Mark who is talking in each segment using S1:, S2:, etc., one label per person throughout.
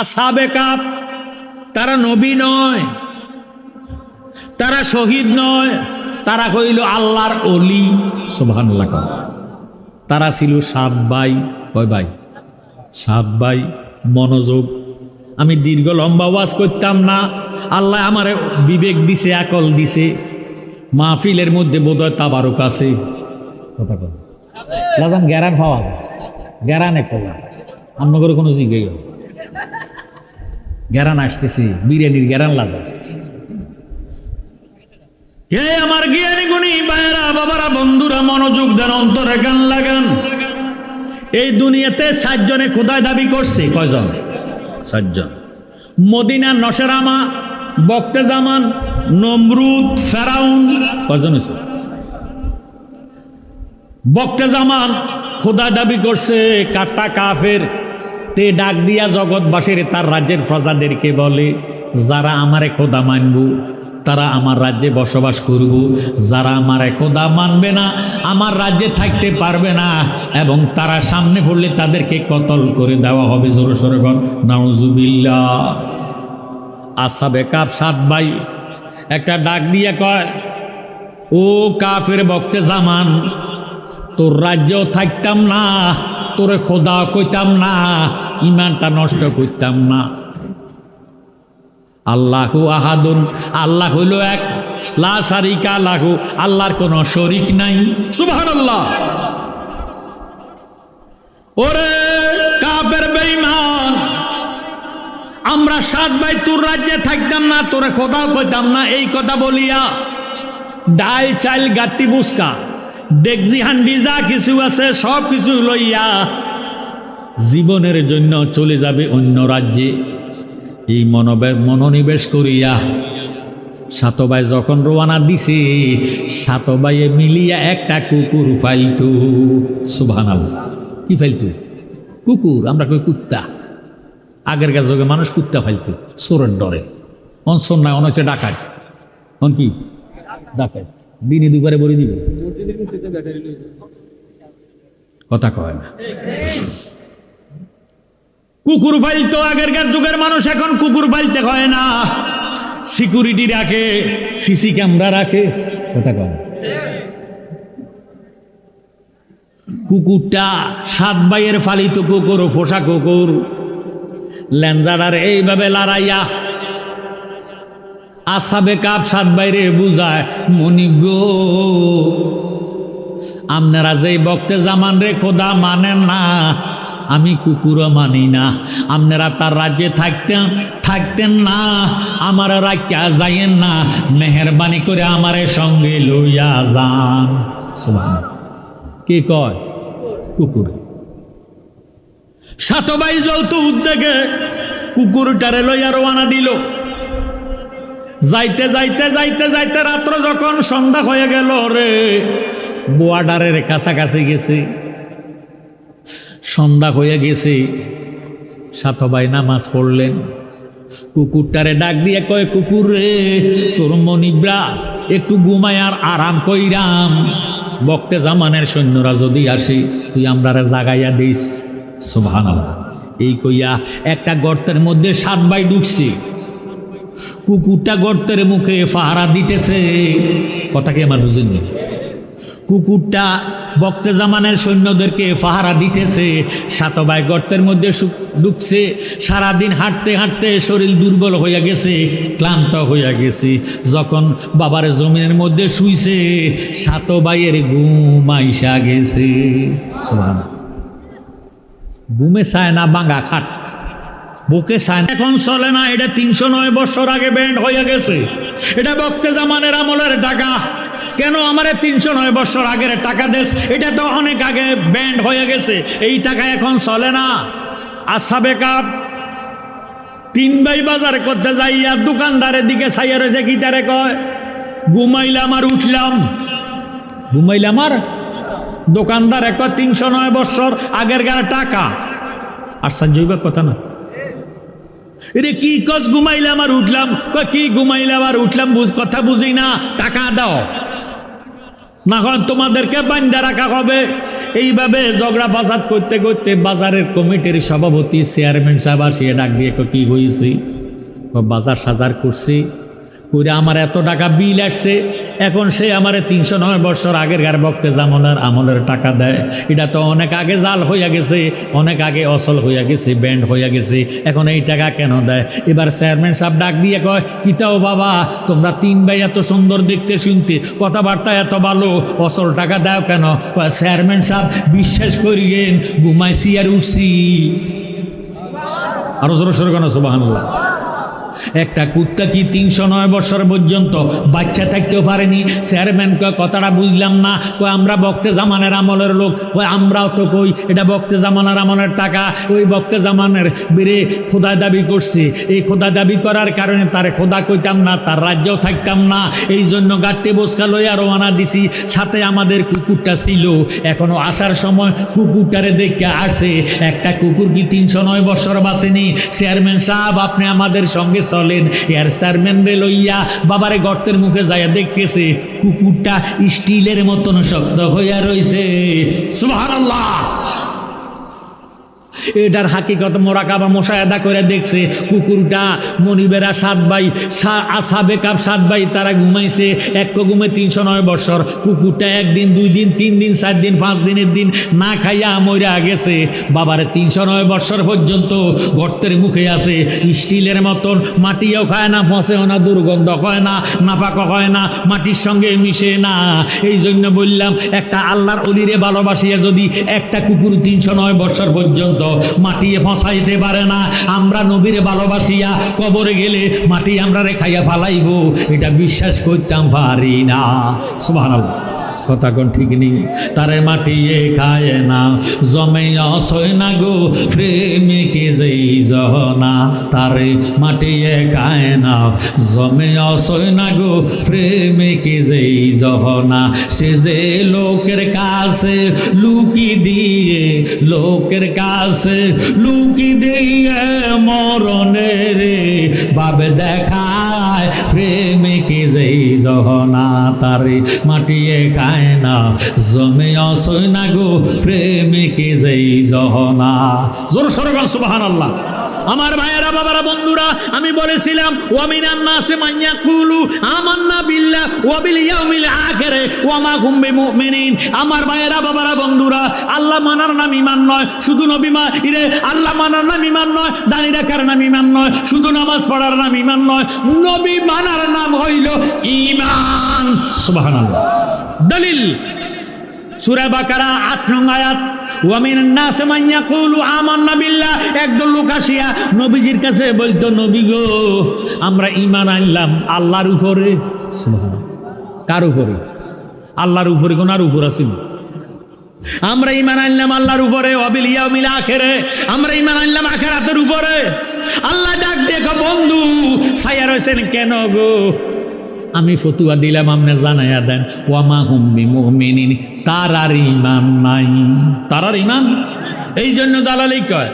S1: আসাবে cup, তারা নবী নয়, তারা শহীদ নয়, তারা কইল আল্লাহর অলি সোভান তারা ছিল সাত ভাই, কয় ভাই? সাত ভাই, মনোযোগ। আমি দীর্ঘ লম্বা ওয়াজ করতাম না, আল্লাহ আমার বিবেক দিছে, আকল দিছে। মাহফিলের মধ্যে বোধহয় তাবারক আছে। কথা লাগান গ্যারান পাওয়া গ্যারানে কলা। আপনাদের কোনো জিজ্ঞেস গ্যারান আসতেছে, বিরিয়ানির গ্যারান লাগা হে আমার জ্ঞানী গুণী ভাইয়েরা, বাবারা, বন্ধুরা, মনোযোগ দেন, অন্তরে গান লাগান। এই দুনিয়াতে সাতজনে খোদায় দাবি করছে। কয়জন? সাতজন। মদিনা নসেরামা বক্তে জামান নমরুদ, ফেরাউন। কয়জন হয়েছে? বক্তে জামান খোদা দাবি করছে, কাটা কাফের। তে ডাক দিয়া জগৎবাসীর তার রাজ্যের প্রজাদেরকে বলে, যারা আমারে খোদা মানব, তারা আমার রাজ্যে বসবাস করব। যারা আমার খোদা মানবে না, আমার রাজ্যে থাকতে পারবে না। এবং তারা সামনে পড়লে তাদেরকে কতল করে দেওয়া হবে। জোরে সোরে নাউজুবিল্লা আসাবে কাপ সাত ভাই একটা ডাক দিয়ে কয়, ও কাফের বক্তে জামান, তোর রাজ্যেও থাকতাম না। তোরে খোদা কইতাম না ইমানটা নষ্ট করতাম না। আল্লাহু আহাদুন, আল্লাহ হইল এক, লা আল্লাহর শরিক নাই। সুবহানাল্লাহ। ওরে কাপের আমরা সাত ভাই তোর রাজ্যে থাকতাম না, তোরে খোদা কইতাম না, এই কথা বলিয়া ডাল চাইল গাত্তি বুসকা ডেকজি হান্ডি, যা কিছু আছে, সব কিছু লইয়া জীবনের জন্য চলে যাবে অন্য রাজ্যে। এই মনোনিবেশ করিয়া সাতবাই যখন রোয়ানা দিছে সাতবাইয়ে মিলিয়া একটা কুকুর ফাইলতু। সুভানাল কি ফাইলতু? কুকুর, আমরা কই কুত্তা। আগের কাছে যুগে মানুষ কুত্তা ফাইলতু, চোরের ডরে। অনসন নয় অনছে ডাকায় অন কি? ডাকাত। দিনে দুবারে বলে দিবে। কথা কয় না। কুকুর পাইতো আগেরকার যুগের মানুষ, এখন কুকুর পাইতে হয় না। সিকিউরিটি রাখে, সিসি ক্যামেরা রাখে, কথা কয়। কুকুরটা সাত বাইয়ের ফালিত কুকুর ফোসা কুকুর। ল্যান্ডার এইভাবে লড়াইয়া আসাবে কাপ সাত বাইরে বুঝায়, মনি গো, আপনারা যেই বক্তে জামান রে, খোদা মানেন না। আমি কুকুরও মানি না। আপনারা তার রাজ্যে থাকতেন থাকতেন না। আমার রাখা যাইয়েন না। মেহরবানি করে আমারে সঙ্গে লইয়া যান। কে কয়? কুকুর। সাতবাই যৌথ উদ্যোগে কুকুরটারে লইয়া রওনা দিল। যাইতে যাইতে যাইতে যাইতে রাত্র যখন সন্ধ্যা হয়ে গেল রে, বোয়াডারের কাছাকাছি গেছি। সন্ধ্যা হয়ে গেছে, সাতবাই নামাজ পড়লেন। কুকুরটারে ডাক দিয়ে কয়, কুকুর রে, তোর মনিব্রা একটু ঘুমায় আর আরাম কইরাম। বক্তে জামানের সৈন্যরা যদি আসি, তুই আমরারে জাগাইয়া দিস। সুভান এই কইয়া একটা গর্তের মধ্যে সাত বাই ঢুকছে। কুকুরটা গর্তের মুখে ফাহারা দিতেছে। কথা কি আমার বুঝেননি কুকুরটা বক্তে জামানের সৈন্যদেরকে ফাহারা দিতেছে। সাতবাই গর্তের মধ্যে ঢুকছে। সারাদিন হাঁটতে হাঁটতে শরীর দুর্বল হইয়া গেছে, ক্লান্ত হইয়া গেছে। যখন বাবার জমিনের মধ্যে শুইছে, সাতবাইয়ের ঘুম আইসা গেছে। ঘুমে চায় না বাঙ্গা খাট। বুকে এখন চলে না, এটা তিনশো নয় বছর আগে ব্যান্ড হয়ে গেছে। এটা বক্তে জামানের আমলের টাকা। কেন আমার তিনশো নয় বছর আগের টাকা দেশ এটা তো অনেক আগে ব্যান্ড হয়ে গেছে। এই টাকা এখন চলে না। আসাবে কাপ। তিন ভাই বাজার করতে যাইয়া দোকানদারের দিকে ছাইয়া রয়েছে, কি তারে কয়? ঘুমাইলাম আর উঠলাম। ঘুমাইলাম আর? দোকানদার এক তিনশো নয় বছর আগের গার টাকা। আর সঞ্জয়বার কথা না। রে কি কস ঘুমাইলে আর উঠলাম? কি ঘুমাইলে আর উঠলাম? কথা বুঝি না। টাকা দাও। না হয় তোমাদেরকে বান্ধা রাখা হবে। এইভাবে ঝগড়া বাজাত করতে করতে বাজারের কমিটির সভাপতি চেয়ারম্যান সাহেব আর সে ডাক দিয়ে কি হয়েছি বাজার সাজার করছি। কইরা আমার এত টাকা বিল আসছে, এখন সে আমার তিনশো নয় বছর আগের গার বক্তে জামলার আমলের টাকা দেয়। এটা তো অনেক আগে জাল হইয়া গেছে, অনেক আগে অসল হইয়া গেছে, ব্যান্ড হইয়া গেছে, এখন এই টাকা কেন দেয়? এবার চেয়ারম্যান সাহেব ডাক দিয়ে কয় কিতাও বাবা, তোমরা তিন ভাই এত সুন্দর দেখতে শুনতে, কথাবার্তা এত ভালো, অসল টাকা দাও কেন? চেয়ারম্যান সাহেব, বিশ্বাস করিয়েন, ঘুমাইছি আর উঠছি। আরও জোর সর কেন সুবাহান্লাহ একটা কুত্তা কি তিনশো নয় বছর পর্যন্ত বাচ্চা থাকতেও পারেনি? চেয়ারম্যান কয়, কথাটা বুঝলাম না। কয়, আমরা বক্তে জামানের আমলের লোক। কয়, আমরাও তো কই, এটা বক্তে জামানের আমলের টাকা। ওই বক্তে জামানের বেড়ে খোদা দাবি করছে। এই খোদা দাবি করার কারণে তার খোদা কইতাম না, তার রাজ্যও থাকতাম না। এই জন্য গাট্টে বসকা লইয়া রওনা দিছি। সাথে আমাদের কুকুরটা ছিল। এখনও আসার সময় কুকুরটারে দেখে আসে একটা কুকুর কি তিনশো নয় বছর বাসেনি চেয়ারম্যান সাহেব, আপনি আমাদের সঙ্গে চলেন। এর চেয়ারম্যান রে লইয়া বাবারে গর্তের মুখে যাইয়া দেখতেছে, কুকুরটা স্টিলের মতন শক্ত হইয়া রইছে। সুবহানাল্লাহ! এটার হাকিকত মোরাকাবা মোশাহেদা করে দেখছে। কুকুরটা মনিবেরা সাত ভাই আসাবে কাপ সাত ভাই, তারা ঘুমাইছে, এক ঘুমে তিনশো নয় বছর কুকুরটা একদিন, দুই দিন, তিন দিন, চার দিন, পাঁচ দিনের দিন না খাইয়া মইরা গেছে। বাবার, তিনশো নয় বছর পর্যন্ত গর্তের মুখে আছে। স্টিলের মতন, মাটিও খায় না, ফসেও না, দুর্গন্ধ হয় না নাপাক হয় না, মাটির সঙ্গে মিশে না। এই জন্য বললাম, একটা আল্লাহর অলিরে ভালোবাসিয়া যদি একটা কুকুর তিনশো নয় বছর পর্যন্ত মাটিয়ে ফসাইতে পারে না। আমরা নবীরে ভালোবাসিয়া কবরে গেলে মাটি আমরা রে খাইয়া ফালাইব। এটা বিশ্বাস করতাম পারি না। সুবহানাল্লাহ। কথা কোন ঠিক নেই। তারে মাটিয়ে খায় না। জমে অসয় না গো, প্রেমিকে যেই জহনা। তারে মাটিয়ে খায় না। জমে অসয় না গো, প্রেমিকে যেই জহনা। সে যে লোকের কাছে লুকি দিয়ে, লোকের কাছে লুকি দিয়ে মরণের বাবে দেখায় প্রেমিকে যেই জহনা তারে মাটিয়ে খায় না, জমে অসই না গো প্রেমিকি যেই জহনা। জোর সরগান সুবাহান আল্লাহ আমার ভাইয়েরা, বাবারা, বন্ধুরা, আমি বলেছিলাম, ওয়ামিনান নাসে মাইয়া কুলু আমান্না বিল্লাহ ওয়া বিল ইয়াউমিল মা হুম বিমুমিনিন। আমার ভাইয়েরা, বাবারা, বন্ধুরা, আল্লাহ মানার নাম ইমান নয়, শুধু নবী মা ইরে, আল্লাহ মানার নাম ইমান নয় দাঁড়িয়ে রাখার নাম ইমান নয়, শুধু নামাজ পড়ার নাম ইমান নয়, নবী মানার নাম হইল ইমান সুবহানাল্লাহ। দলিল, সূরা বাকারা 8 নং আয়াত। একদল নবীজির কাছে নবী গো, আমরা আনলাম আল্লাহর উপরে। কার উপরে? আল্লাহর উপরে উপর আমরা ইমান আনলাম আল্লাহর উপরে আখেরে। আমরা ইমান আনলাম আখেরাতের উপরে। আল্লাহ ডাক দেখো বন্ধু, ছায়া রয়েছেন কেন গো? আমি ফতুয়া দিলাম আমনে জানাইয়া দেন, ওয়ামা হুম্মি তার আর ইমান নাই। তার আর ইমান এই জন্য দালালি কয়।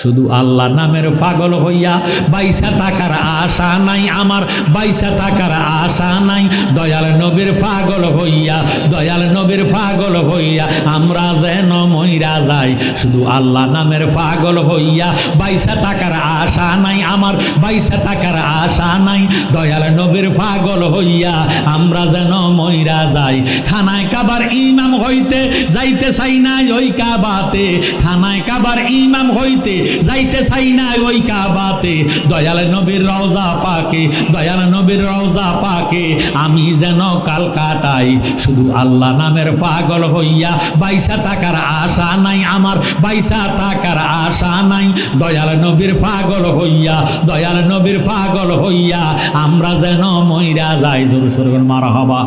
S1: শুধু আল্লাহ নামের পাগল হইয়া বাইসা টাকার আশা নাই, আমার বাইসা টাকার আশা নাই। দয়াল নবীর পাগল হইয়া, দয়াল নবীর পাগল হইয়া আমরা যেন মইরা যাই। শুধু আল্লাহ নামের পাগল হইয়া বাইসা টাকার আশা নাই, আমার বাইসা টাকার আশা নাই। দয়াল নবীর পাগল হইয়া আমরা যেন মইরা যাই। খানায় কাবার ইমাম হইতে যাইতে চাই না ওই কাবাতে। খানায় কাবার ইমাম হইতে যাইতে চাই না ওই কাবাতে। দয়াল নবীর রওজা পাকে, দয়াল নবীর রওজা পাকে। আমি যেন কালকাটাই শুধু আল্লাহ নামের পাগল হইয়া বাইসা টাকার আশা নাই, আমার বাইসা টাকার আশা নাই। দয়াল নবীর পাগল হইয়া, দয়াল নবীর পাগল হইয়া আমরা যেন মইরা যাই। জোর সরগর মারা হবা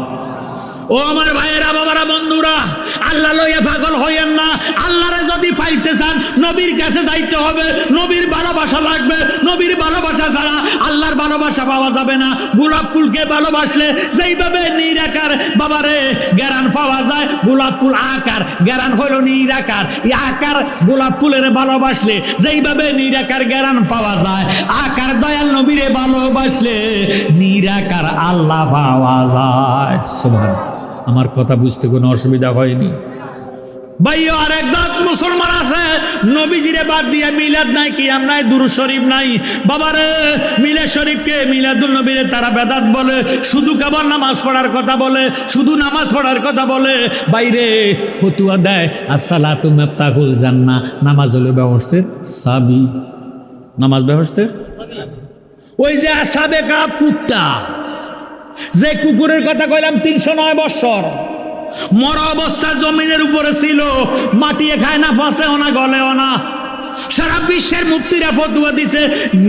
S1: ও আমার ভাইয়েরা, বাবারা, বন্ধুরা, আল্লাহ লইয়া পাগল হইয়েন না। আল্লাহরে যদি পাইতে চান, নবীর কাছে যাইতে হবে। নবীর ভালোবাসা লাগবে। নবীর ভালোবাসা ছাড়া আল্লাহর ভালোবাসা পাওয়া যাবে না। গোলাপ ফুলকে ভালোবাসলে যেইভাবে নিরাকার বাবারে জ্ঞান পাওয়া যায়। গোলাপ ফুল আকার জ্ঞান হলো নিরাকার এই আকার গোলাপ ফুলের ভালোবাসলে যেইভাবে নিরাকার জ্ঞান পাওয়া যায়। আকার দয়াল নবীরে ভালোবাসলে নিরাকার আল্লাহ পাওয়া যায়। সুবহান আমার কথা বুঝতে কোনো অসুবিধা হয়নি। ভাইও, আরেক দল মুসলমান আছে। নবীজিরে বাদ দিয়ে মিলাদ নাই, কিয়াম নাই দুরু শরীফ নাই। বাবারে, মিলাদ শরীফকে মিলাদুল নবীরে তারা বেদাত বলে, শুধু কেবল নামাজ পড়ার কথা বলে, শুধু নামাজ পড়ার কথা বলে। বাইরে ফতুয়া দেয়, আসসালাতু মেফতাহুল জান্নাহ নামাজ হলো ব্যবস্থের সাবি। নামাজ ব্যবস্থের ওই যে আসাবে কাপ কুত্তা। যে কুকুরের কথা কইলাম তিনশো নয় বৎসর মরা অবস্থা জমিনের উপরে ছিল মাটিয়ে খায় না ফাঁসেও না গলেও না। সারা বিশ্বের মুক্তিরা ফতুয়া দিছে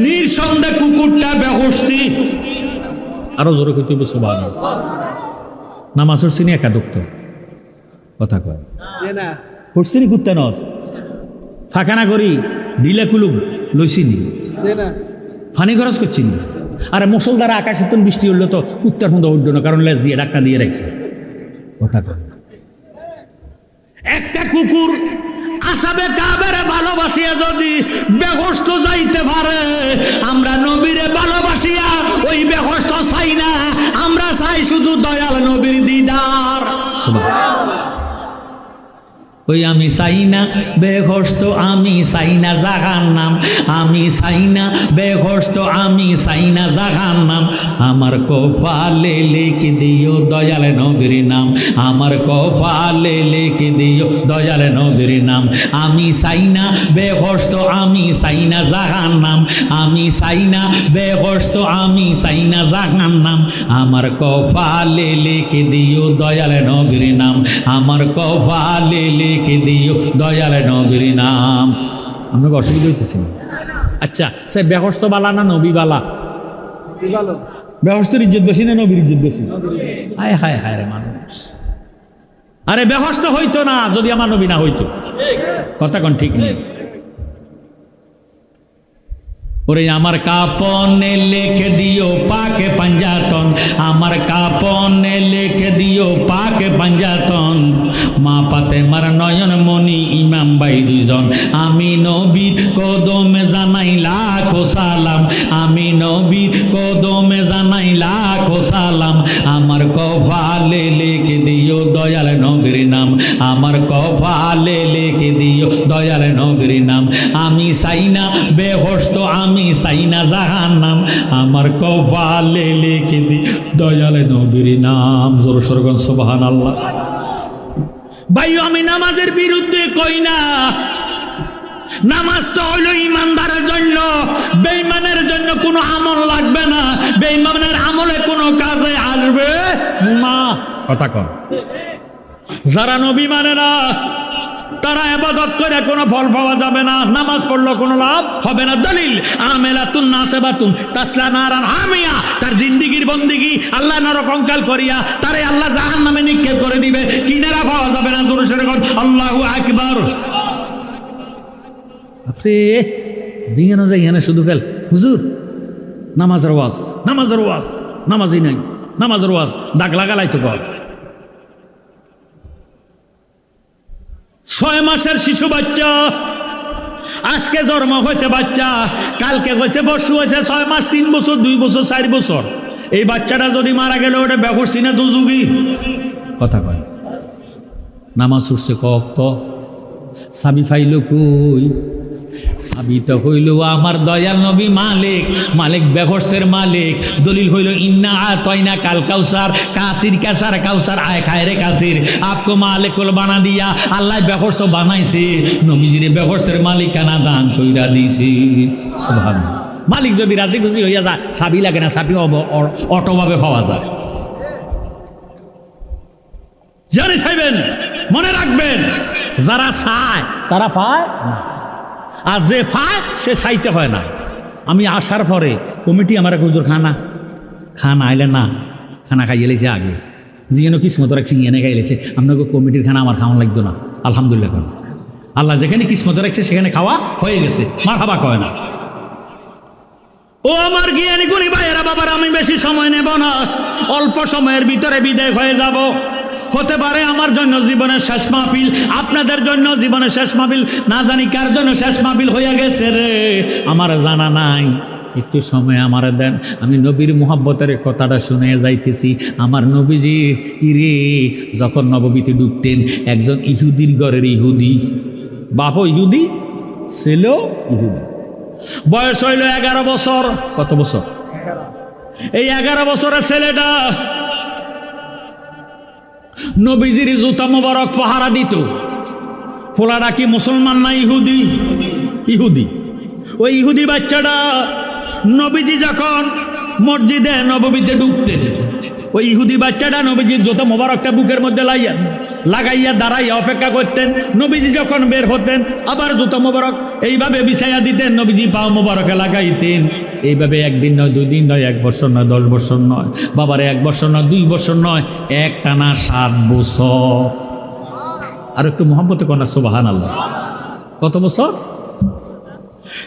S1: নিঃসন্দেহ কুকুরটা বেহস্তি। আরও জোরে কইতে বসে ভালো নামাজের চিনি একা দুঃখ। কথা কয়। করছিনি কুত্তা নস? ফাঁকা না করি দিলে কুলুক লইছিনি ফানি খরচ করছি করছিনি আরে মুসলধারা আকাশে তো বৃষ্টি হলো তো উত্তর মধ্যে উঠল না কারণ লেজ দিয়ে ডাক্কা দিয়ে রাখছে। কথা একটা কুকুর আসাবে কাবেরে ভালোবাসিয়া যদি বেহস্ত যাইতে পারে আমরা নবীরে ভালোবাসিয়া ওই বেহস্ত চাই না আমরা চাই শুধু দয়াল নবীর দিদার। ওই আমি চাই না বেহস্ত আমি চাই না জাগার নাম আমি চাই না বেহস্ত আমি চাই না জাগার নাম আমার কপালে লিখে দিও দয়াল নবীর নাম। আমার কপালে লিখে দিও দয়াল নবীর নাম। আমি চাই না বেহস্ত আমি চাই না জাগার নাম আমি চাই না বেহস্ত আমি চাই না জাগার নাম আমার কপালে লিখে দিও দয়াল নবীর নাম। আমার কপালে লিখে দিও, দয়াল নবীর নাম। আমরা অসুবিধা হইতেছি? আচ্ছা সে বেহস্ত বালা না নবী বালা বেহস্তের ইজ্জত বেশি না নবীর ইজ্জত বেশি? হায় হায় হায় রে মানুষ। আরে, বেহস্ত হইতো না, যদি আমার নবী না হইতো। কথা কোন ঠিক নেই। ওরে, আমার কাপনে লেখে দিও পাকে পাঞ্জাতন। আমার কাপনে লেখে দিও পাকে পাঞ্জাতন। মা পাতে মার নয়ন মনি ইমাম বাই দুইজন। আমি নবীর কদমে জানাই লাখো সালাম। আমি নবীর কদমে জানাই লাখো সালাম। আমার কপালে লেখে দিও দয়াল নবীর নাম। আমার কপালে লেখে দিও দয়াল নবীর নাম। আমি চাই না বেহস্ত, আমি চাই না জাহান নাম আমার কপালে লিখে দি দয়াল নবীর নাম। জোর সরগন সুবহান আল্লাহ ভাই আমি নামাজের বিরুদ্ধে কই না। নামাজ তো হইল ইমানদারের জন্য। বেইমানের জন্য কোনো আমল লাগবে না। বেইমানের আমলে কোনো কাজে আসবে মা কথা কন। যারা নবী মানে না তারা আবাদত করে কোনো ফল পাওয়া যাবে না। নামাজ পড়ল কোনো লাভ হবে না। দলিল, আমেলাতুন নাসেবাতুন তাসলা নারান আমিয়া তার জিন্দিগির বন্দিগি আল্লাহ নরকঙ্কাল করিয়া, তারে আল্লাহ জাহান নামে নিক্ষেপ করে দিবে। কিনারা পাওয়া যাবে না জোরে সরে কোন আল্লাহু আকবার। আপনি জিঙানো যায় এখানে শুধু ফেল হুজুর, নামাজের ওয়াজ নামাজের ওয়াজ, নামাজই নাই। নামাজের ওয়াজ ডাক লাগালাই তো কর ছয় মাসের শিশু বাচ্চা। আজকে জন্ম হয়েছে বাচ্চা, কালকে হয়েছে বর্ষ হয়েছে ছয় মাস, তিন বছর, দুই বছর, চার বছর। এই বাচ্চাটা যদি মারা গেলে ওটা ব্যবস্থি না দুযুগি কথা কয়। নামাজ উঠছে কক্ত। সাবি ফাইল কই? সাবি তো হইল আমার দয়াল নবী মালিক মালিক বেহস্তের মালিক। দলিল হইল, ইন্না আতয়না কাল কাউসার, কাসির কাসার, কাউসার আয় খায় কাসির। আপকো মালিকুল বানা দিয়া আল্লাহ বেহস্ত বানাইছে। নবীজিরে বেহস্তের মালিকানা দান কইরা দিছি সুবহানাল্লাহ। মালিক যদি রাজি খুশি হইয়া যায়, সাবি লাগে না, সাবি অটোভাবে পাওয়া যায়। জানি চাইবেন মনে রাখবেন, যারা চায়, তারা পায় না। আর যে পায় সে চাইতে হয় না। আমি আসার পরে, কমিটি আমার হুজুর, খানা খানা আইলে না, খানা খাইয়ে লেছে আগে। জিয়ানো কিসমত রাখছি এনে খাই লেছে। আপনাকে কমিটির খানা আমার খাওয়া লাগতো না। আলহামদুলিল্লাহ কেন। আল্লাহ যেখানে কিসমত রাখছে, সেখানে খাওয়া হয়ে গেছে। মার হাবা কয় না। ও আমার জ্ঞানী গুণী ভাইয়েরা, বাবার, আমি বেশি সময় নেব না। অল্প সময়ের ভিতরে বিদায় হয়ে যাব। হতে পারে আমার জন্য জীবনের শেষ মাহফিল, আপনাদের জন্য জীবনের শেষ মাহফিল, না জানি কার জন্য শেষ মাহফিল হইয়া গেছে রে। আমার জানা নাই। একটু সময় আমারে দেন। আমি নবীর মোহাব্বতের কথাটা শুনে যাইতেছি। আমার নবীজি, ইরে, যখন নববীতে ঢুকতেন, একজন ইহুদির গড়ের ইহুদি। বাপও ইহুদি ছেলেও ইহুদি। বয়স হইল এগারো বছর। কত বছর? এই এগারো বছরের ছেলেটা নবীজির জুতা মোবারক পাহারা দিত। ফোলাটা কি মুসলমান না ইহুদি? ইহুদি। ওই ইহুদি বাচ্চাটা নবীজি যখন মসজিদে নববীতে ডুবতেন, ওই ইহুদি বাচ্চাটা নবীজির জুতা মোবারকটা বুকের মধ্যে লাইয়া লাগাইয়া দাঁড়াইয়া অপেক্ষা করতেন। নবীজি যখন বের হতেন, আবার জুতা মোবারক এইভাবে বিছাইয়া দিতেন, নবীজি পাও মোবারকে লাগাইতেন। এইভাবে একদিন নয় দুই দিন নয়, এক বছর নয়, দশ বছর নয়, বাবারে এক বছর নয়, দুই বছর নয়, এক টানা সাত বছর। আর একটু মোহাম্মতে কন্যা সুবাহান আল্লাহ কত বছর?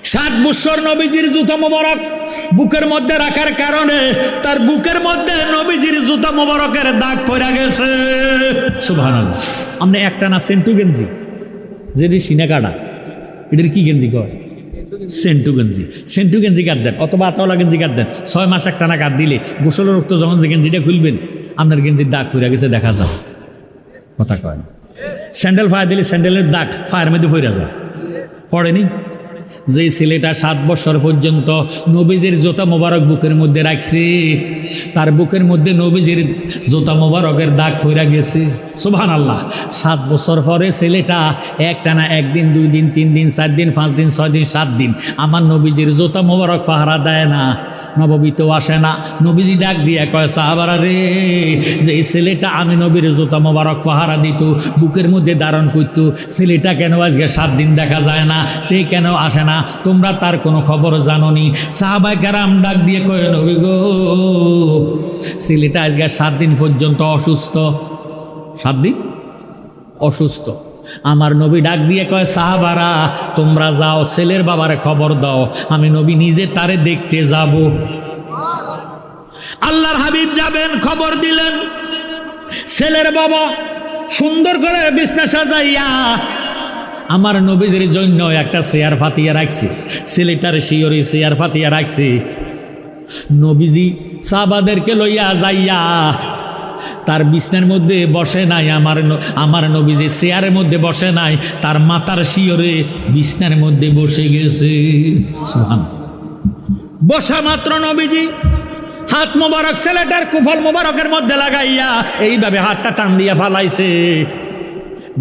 S1: সাত বছর নবীজির জুতা মোবারক। বুকের মধ্যে রাখার কারণে তার বুকের মধ্যে নবীজির জুতা মোবারকের দাগ পড়া গেছে। সুবাহান আপনি একটা না সেন্টু গেঞ্জি? যেটি সিনে কাটা। এটার কি গেঞ্জি কয়? সেন্টু গেঞ্জি। সেন্টু গেঞ্জি কাট দেন, অথবা আতাওয়ালা গেঞ্জি কাট দেন। ছয় মাস একটা না কাট দিলে গোসলের রক্ত যখন যে গেঞ্জিটা খুলবেন, আপনার গেঞ্জির দাগ পড়ে গেছে, দেখা যায়। কথা কয় না। স্যান্ডেল ফায়ার দিলে স্যান্ডেলের দাগ ফায়ার মধ্যে ফইরা যায়। পড়েনি? যে ছেলেটা সাত বছর পর্যন্ত নবীজির জোতা মোবারক বুকের মধ্যে রাখছি, তার বুকের মধ্যে নবীজির জোতা মোবারকের দাগ ফইরা গেছে। সুবহান আল্লাহ সাত বছর পরে ছেলেটা একটানা একদিন, দুই দিন, তিন দিন, চার দিন, পাঁচ দিন, ছয় দিন, সাত দিন আমার নবীজির জোতা মোবারক পাহারা দেয় না। নববীতেও আসে না। নবীজি ডাক দিয়ে কয়, সাহাবারা রে, যে এই ছেলেটা আমি নবীর জোতা মোবারক পাহারা দিত, বুকের মধ্যে ধারণ করত, ছেলেটা কেন আজকে সাত দিন দেখা যায় না সে কেন আসে না? তোমরা তার কোনো খবর জানোনি? সাহাবাই কারাম ডাক দিয়ে কয়, নবী গো, ছেলেটা আজকে সাত দিন পর্যন্ত অসুস্থ। সাত দিন? অসুস্থ। আমার নবী ডাক দিয়ে কয়, সাহাবারা, তোমরা যাও, ছেলের বাবারে খবর দাও, আমি নবী নিজে তারে দেখতে যাব। আল্লাহর হাবিব যাবেন, খবর দিলেন। ছেলের বাবা সুন্দর করে বিছনা সাজাইয়া আমার নবীদের জন্য একটা চেয়ার ফাতিয়া রাখছে। ছেলেটার শিওরি চেয়ার ফাতিয়া রাখছে। নবীজি সাহাবাদেরকে লইয়া যাইয়া তার বিছনার মধ্যে বসে নাই, আমার আমার নবীজি চেয়ারের মধ্যে বসে নাই, তার মাতার শিওরে বিছনার মধ্যে বসে গেছে। বসা মাত্র নবীজি, হাত মোবারক ছেলেটার কুফল মোবারকের মধ্যে লাগাইয়া এইভাবে হাতটা টান দিয়া ফালাইছে।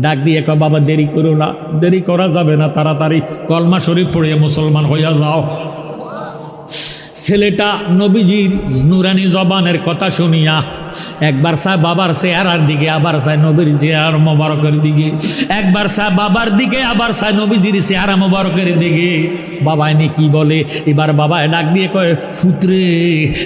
S1: ডাক দিয়ে কয়, বাবা, দেরি করো না, দেরি করা যাবে না, তাড়াতাড়ি কলমা শরীফ পড়িয়ে মুসলমান হইয়া যাও। ছেলেটা নবীজির নুরানি জবানের কথা শুনিয়া একবার চায় বাবার চেহারার দিকে, আবার চায় নবীর চেহার মোবারকের দিকে। একবার চায় বাবার দিকে, আবার চায় নবীজির চেহারা মোবারকের দিকে। বাবা এনে কি বলে? এবার বাবা ডাক দিয়ে কয়, ফুতরে,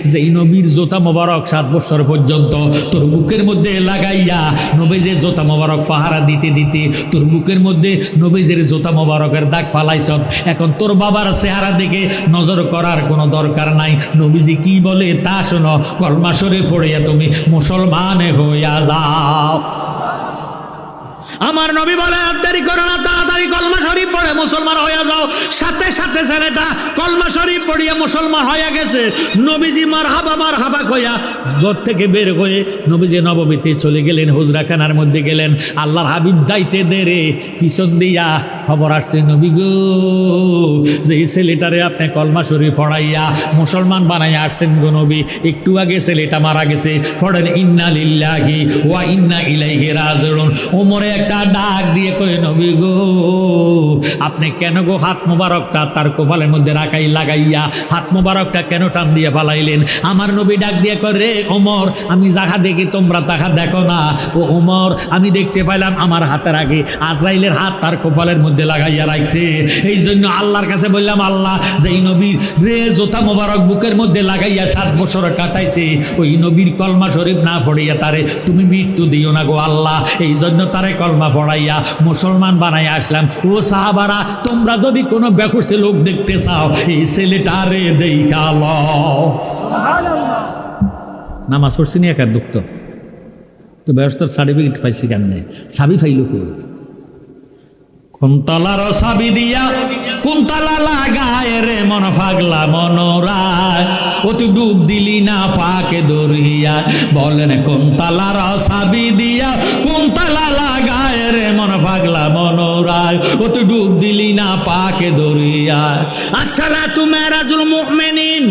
S1: যেই নবীর জোতা মোবারক সাত বছর পর্যন্ত তোর বুকের মধ্যে লাগাইয়া, নবীজের জোতা মোবারক পাহারা দিতে দিতে তোর বুকের মধ্যে নবীজের জোতা মোবারকের দাগ ফালাইছ। এখন তোর বাবার চেহারা দিকে নজর করার কোনো দরকার নাই। নবীজি কি বলে তা শোনো। কলমাসরে পড়িয়া তুমি। মুসলমান হইয়া যাও। আমার নবী বলে, আর দেরি করো না, তাড়াতাড়ি কলমা শরীফ পড়ে, মুসলমান হইয়া যাও। সাথে সাথে ছেলেটা কলমা শরীফ পড়িয়া মুসলমান হইয়া গেছে। নবীজি মার হাবা মার হাবা কইয়া ঘর থেকে বের হয়ে নবীজি নবমীতে চলে গেলেন, হুজরাখানার মধ্যে গেলেন। আল্লাহর হাবিব যাইতে দেরে, পিছন দিয়া খবর আসছে, নবী গো, যে এই ছেলেটারে আপনি কলমা শরীফ পড়াইয়া মুসলমান বানাইয়া আসছেন গো নবী, একটু আগে ছেলেটা মারা গেছে। পড়েন, ইন্না লিল্লাহি ওয়া ইন্না ইলাইহি রাজিউন। ওমরে একটা ডাক দিয়ে কই নবী গো, আপনি কেন গো হাত মোবারকটা তার কপালের মধ্যে রাখাই লাগাইয়া, হাত মোবারকটা কেন টান দিয়ে ফালাইলেন? আমার নবী ডাক দিয়ে কয়, রে ওমর, আমি যাহা দেখি তোমরা তাহা দেখো না। ও ওমর, আমি দেখতে পাইলাম আমার হাতের আগে আজরাইলের হাত তার কপালের মধ্যে লাগাইয়া রাখছে। এই জন্য আল্লাহর কাছে বললাম, আল্লাহ, যেই নবীর রে জোতা মোবারক বুকের মধ্যে লাগাইয়া সাত বছর কাটাইছে, ওই নবীর কলমা শরীফ না পড়িয়া তারে তুমি মৃত্যু দিও না গো আল্লাহ। এই জন্য তারে কলমা পড়াইয়া মুসলমান বানাইয়া আসলাম। ও সাহাবারা তোমরা যদি কোনো বেকুস্তে লোক দেখতে চাও এই ছেলেটারে দেখা লও নামাজ পড়ছি নি একার দুঃখ। তো ব্যবস্থার সার্টিফিকেট পাইছি কেন সাবি ফাইল কই? কুন্তলার সাবি দিয়া কুন্তলা লাগায় রে মন ফাগলা মনোরায়। ও ডুব দিলি না পাকে দরিয়া। বলেন কুন্তলার সাবি দিয়া কুন্তলা লাগায় রে মন ফাগলা মনোরায়। ও ডুব দিলি না পাকে দরিয়া। আসসালা তু মেরাজুল মুমিনিন।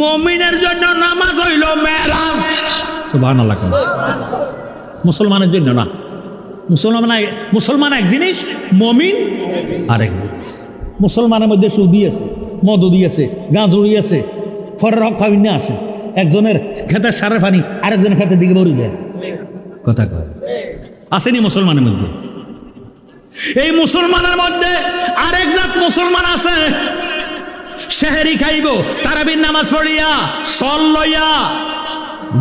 S1: মুমিনের জন্য নামাজ হইল মেরাজ। সুবহানাল্লাহ মুসলমানের জন্য না। মুসলমান মুসলমান এক জিনিস, মমিন আরেক জিনিস। মুসলমানের মধ্যে সুদি আছে, মদুদি আছে গাঁজুড়ি আছে, ফরের হক আছে। একজনের খেতে সারের পানি, আরেকজনের খেতে দিকে বড়ি দেয়। কথা কয়। আসেনি মুসলমানের মধ্যে। এই মুসলমানের মধ্যে আরেক জাত মুসলমান আছে। শেহেরি খাইব, তারাবির নামাজ পড়িয়া, সল লইয়া,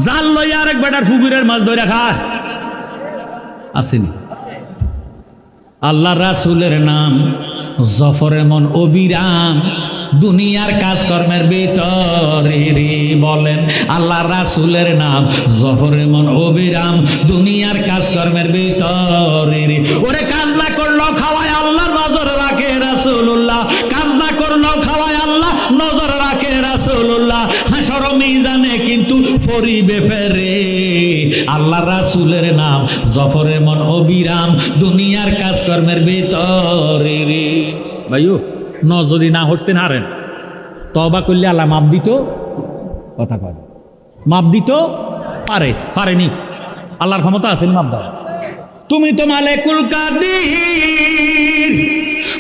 S1: জাল লইয়া আরেক বেটার পুকুরের মাছ ধরে খায়। আসেনি। আল্লাহ রাসুলের নাম, জফর এমন অবিরাম, দুনিয়ার কাজকর্মের ভিতরে বলেন। আল্লাহ রাসুলের নাম, জফর এমন অবিরাম, দুনিয়ার কাজকর্মের ভিতরে ওরে কাজ না করল খাওয়ায় আল্লাহ নজর রাখে রাসুল্লাহ কাজ না করল খাওয়ায় নজর রাখে রাসুল্লাহ হাসর মিজানে কিন্তু পরিবে ফেরে। আল্লাহ রাসুলের নাম জফর এমন অবিরাম দুনিয়ার কাজকর্মের ভিতরে রে। ভাইও ন যদি না হরতেন হারেন তবা করলে আল্লাহ মাপ দিত? কথা কয় মাপ দিত? পারে, পারেনি। আল্লাহর ক্ষমতা আছে মাপ দাও। তুমি তো মালেকুল কাদির।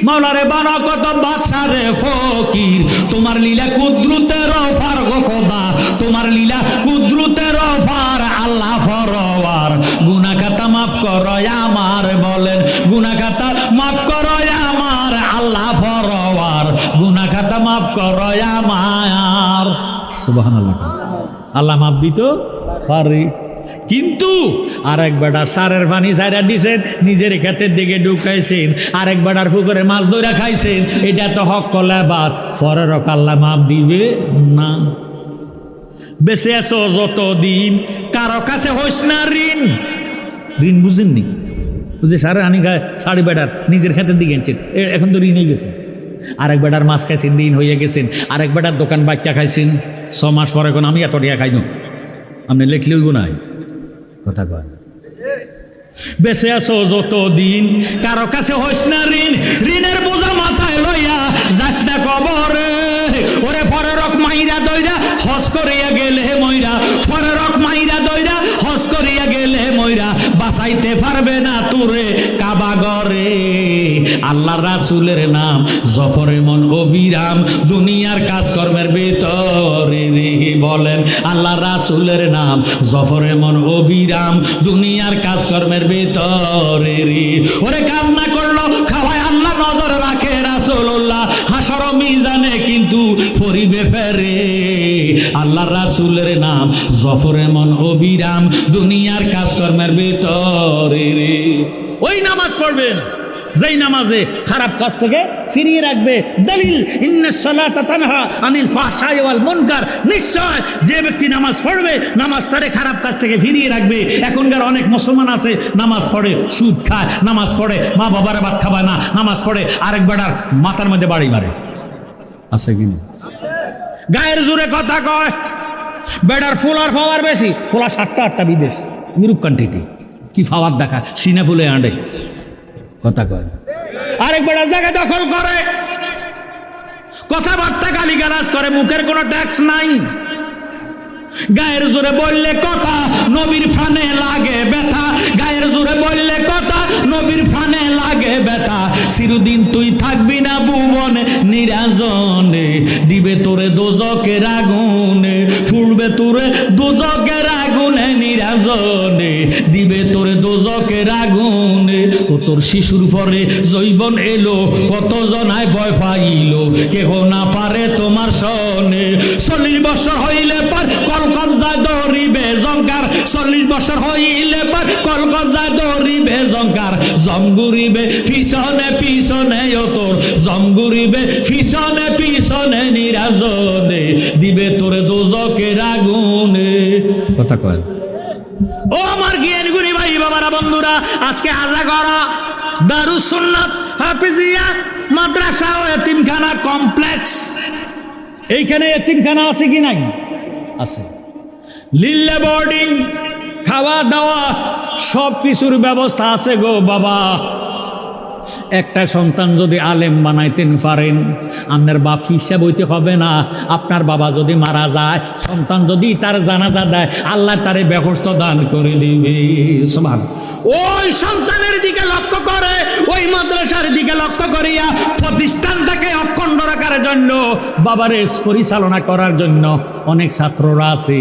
S1: মাওলারে বানা কত বাদশারে ফকির। তোমার লীলা কুদ্রুতের অফার গো খোদা। তোমার লীলা কুদ্রুতের অফার আল্লাহ ফরওয়ার। গুনা খাতা মাফ করো আমার বলেন গুনা খাতা মাফ করো আমার আল্লাহ ফরওয়ার। গুনা খাতা মাফ করো আমার। সুবহানাল্লাহ। আল্লাহ মাফ দিত? পারে। কিন্তু আরেক বেটার সারের পানি সাইরা দিছেন, নিজের ক্ষেতের দিকে ঢুকাইছেন, আরেক বেটার পুকুরে মাছ ধরে খাইছেন, এটা তো হক কলা বাদ ফরের কাল্লা মাপ দিবে না। বেঁচে আছো যতদিন, কারও কাছে হইস না ঋণ। ঋণ বুঝেননি? বুঝে সারে আনি শাড়ি বেটার নিজের ক্ষেতের দিকে আনছেন এখন তো ঋণ হয়ে গেছে। আরেক বেটার মাছ খাইছেন ঋণ হয়ে গেছেন, আরেক বেটার দোকান বাচ্চা খাইছেন, ছ মাস পরে এখন আমি এত টিয়া খাইনো। আপনি লেখলেও নাই কথা কয় বেঁচে আছো যতদিন, কারও কাছে হইস না ঋণ, ঋণের বোঝা মাথায় লইয়া যাস না কবরে। ওরে পরে রক মাইরা দইরা, হস করিয়া গেলে ময়রা পরে রক মাইরা দইরা, হস করিয়া গেলে ময়রা বাঁচাইতে পারবে না তুরে কাবা গরে আল্লাহ রাসুলের নাম জফরে মন অবিরাম দুনিয়ার কাজকর্মের ভিতরে রে। বলেন, আল্লাহ রাসুলের নাম জফর মন অবিরাম দুনিয়ার কাজকর্মের ভিতরে ওরে কাজ না করল খাওয়ায় আল্লাহ নজর রাখে রাসুল্লাহ হাসর মিজানে কিন্তু পরিবে ফেরে। আল্লাহ রাসুলের নাম জফর মন অবিরাম দুনিয়ার কাজকর্মের ভিতরে ওই নামাজ পড়বেন। যেই নামাজে খারাপ কাজ থেকে ফিরিয়ে রাখবে। দলিল আনিল নিশ্চয় যে ব্যক্তি নামাজ পড়বে, নামাজ তারে খারাপ কাজ থেকে ফিরিয়ে রাখবে। এখনকার অনেক মুসলমান আছে, নামাজ পড়ে, সুদ খায়, নামাজ পড়ে, মা বাবার ভাত খাবায় না, নামাজ পড়ে, আরেক বেড়ার মাথার মধ্যে বাড়ি মারে। আছে কি না? গায়ের জোরে কথা কয় বেড়ার ফুলার পাওয়ার বেশি। ফুলা সাতটা আটটা বিদেশ ইউরোপ কান্ট্রিতে কি ফাওয়ার দেখা সিনে ফুলে আঁটে কথা কয় আরেক বেড়া জায়গা দখল করে। কথাবার্তা গালিগালাজ করে, মুখের কোনো ট্যাক্স নাই। গায়ের জোরে বললে কথা, নবীর ফানে লাগে ব্যথা। গায়ের জোরে বললে কথা, নবীর ফানে লাগে ব্যথা। চিরদিন তুই থাকবি না ভুবনে নিরাজনে, দিবে তোরে দোজকের আগুনে, ফুলবে তোরে দোজকের আগুনে দিবে তোরে দোজকের আগুনে। ও তোর শিশুর পরে জৈবন এলো কত জনায় ভয় পাইল? কেহ না পারে তোমার সনে চল্লিশ বছর হইলে পর কলকবজা দৌড়িবে জঙ্কার চল্লিশ বছর হইলে পর কলকবজা দৌড়িবে জঙ্কার জমগুরিবে পিছনে পিছনে ও তোর। জমগুরিবে পিছনে পিছনে নিরাজনে। দিবে তোরে দোজকের আগুনে। কথা কয়। ও আমার জ্ঞান গুণী ভাই বাবারা, বন্ধুরা, আজকে আল্লাহ করা দারু সুন্নাত, হাফিজিয়া, মাদ্রাসা ও এতিমখানা কমপ্লেক্স এইখানে এতিমখানা আছে কি নাই? আছে। লিল্লে বোর্ডিং খাওয়া দাওয়া সব কিছুর ব্যবস্থা আছে গো বাবা। একটা সন্তান যদি আলেম বানাইতেন পারেন। আপনার বাপ হিসাব হইতে হবে না। আপনার বাবা যদি মারা যায়, সন্তান যদি তার জানাজা দেয়, আল্লাহ তারে ব্যবস্থ দান করে দিবে। সমান ওই সন্তানের দিকে লক্ষ্য করে, ওই মাদ্রাসার দিকে লক্ষ্য করিয়া প্রতিষ্ঠানটাকে অখণ্ড রাখার জন্য, বাবারে পরিচালনা করার জন্য অনেক ছাত্ররা আছে।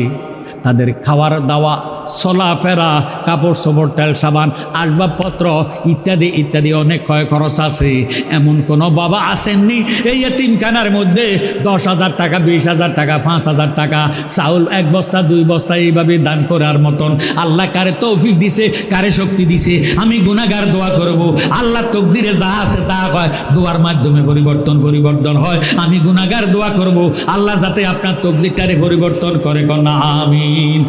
S1: তাদের খাওয়ার দাওয়া চলাফেরা কাপড় চোপড় তেল সাবান আসবাবপত্র ইত্যাদি ইত্যাদি অনেক ক্ষয় খরচ আছে। এমন কোনো বাবা আসেননি এই তিনখানার মধ্যে দশ হাজার টাকা, বিশ হাজার টাকা, পাঁচ হাজার টাকা, চাউল এক বস্তা, দুই বস্তা, এইভাবে দান করার মতন। আল্লাহ কারে তৌফিক দিছে কারে শক্তি দিছে। আমি গুণাগার দোয়া করব আল্লাহ তকদিরে যা আছে তা হয় দোয়ার মাধ্যমে পরিবর্তন পরিবর্তন হয়। আমি গুণাগার দোয়া করব আল্লাহ যাতে আপনার তকদিরটারে পরিবর্তন করে কন্যা, আমিন।